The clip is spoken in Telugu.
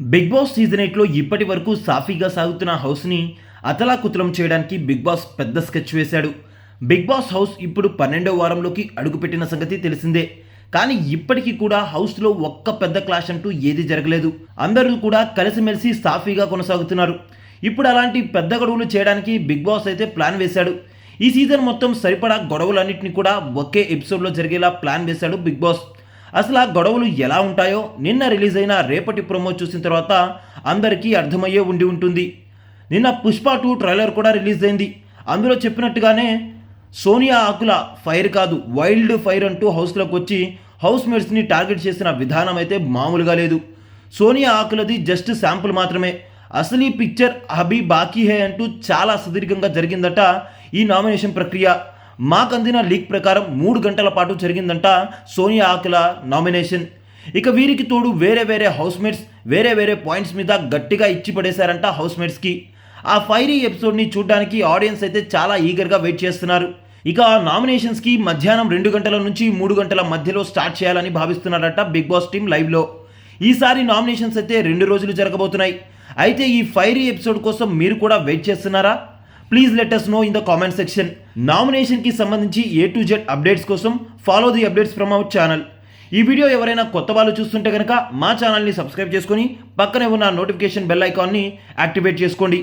బిగ్ బాస్ సీజన్ ఎయిట్లో ఇప్పటి వరకు సాఫీగా సాగుతున్న హౌస్ని అతలాకుతలం చేయడానికి బిగ్ బాస్ పెద్ద స్కెచ్ వేశాడు. బిగ్ బాస్ హౌస్ ఇప్పుడు పన్నెండో వారంలోకి అడుగుపెట్టిన సంగతి తెలిసిందే. కానీ ఇప్పటికీ కూడా హౌస్లో ఒక్క పెద్ద క్లాష్ అంటూ ఏది జరగలేదు. అందరూ కూడా కలిసిమెలిసి సాఫీగా కొనసాగుతున్నారు. ఇప్పుడు అలాంటి పెద్ద గొడవలు చేయడానికి బిగ్ బాస్ అయితే ప్లాన్ వేశాడు. ఈ సీజన్ మొత్తం సరిపడా గొడవలన్నింటినీ కూడా ఒకే ఎపిసోడ్లో జరిగేలా ప్లాన్ వేశాడు బిగ్ బాస్. అసలు ఆ గొడవలు ఎలా ఉంటాయో నిన్న రిలీజ్ అయిన రేపటి ప్రోమో చూసిన తర్వాత అందరికీ అర్థమయ్యే ఉండి ఉంటుంది. నిన్న పుష్ప టూ ట్రైలర్ కూడా రిలీజ్ అయింది. అందులో చెప్పినట్టుగానే సోనియా ఆకుల ఫైర్ కాదు వైల్డ్ ఫైర్ అంటూ హౌస్లోకి వచ్చి హౌస్ మేట్స్ని టార్గెట్ చేసిన విధానం అయితే మామూలుగా లేదు. సోనియా ఆకులది జస్ట్ శాంపుల్ మాత్రమే. అసలు ఈ పిక్చర్ అభి బాకీ హే అంటూ చాలా సుదీర్ఘంగా జరిగిందట ఈ నామినేషన్ ప్రక్రియ. మాకు అందిన లీక్ ప్రకారం మూడు గంటల పాటు జరిగిందంట సోనియా ఆకుల నామినేషన్. ఇక వీరికి తోడు వేరే వేరే హౌస్మేట్స్ వేరే వేరే పాయింట్స్ మీద గట్టిగా ఇచ్చి పడేశారంట హౌస్మేట్స్కి. ఆ ఫైరీ ఎపిసోడ్ని చూడడానికి ఆడియన్స్ అయితే చాలా ఈగర్గా వెయిట్ చేస్తున్నారు. ఇక ఆ నామినేషన్స్కి మధ్యాహ్నం రెండు గంటల నుంచి మూడు గంటల మధ్యలో స్టార్ట్ చేయాలని భావిస్తున్నారట బిగ్ బాస్ టీమ్ లైవ్లో. ఈసారి నామినేషన్స్ అయితే రెండు రోజులు జరగబోతున్నాయి. అయితే ఈ ఫైరీ ఎపిసోడ్ కోసం మీరు కూడా వెయిట్ చేస్తున్నారా? Please let us know in the comment section నామినేషన్కి సంబంధించి ఏ టు జెడ్ అప్డేట్స్ కోసం follow the updates from our channel ఈ వీడియో ఎవరైనా కొత్త వాళ్ళు చూస్తుంటే కనుక మా ఛానల్ని సబ్స్క్రైబ్ చేసుకొని పక్కనే ఉన్న నోటిఫికేషన్ బెల్ ఐకాన్ని యాక్టివేట్ చేసుకోండి.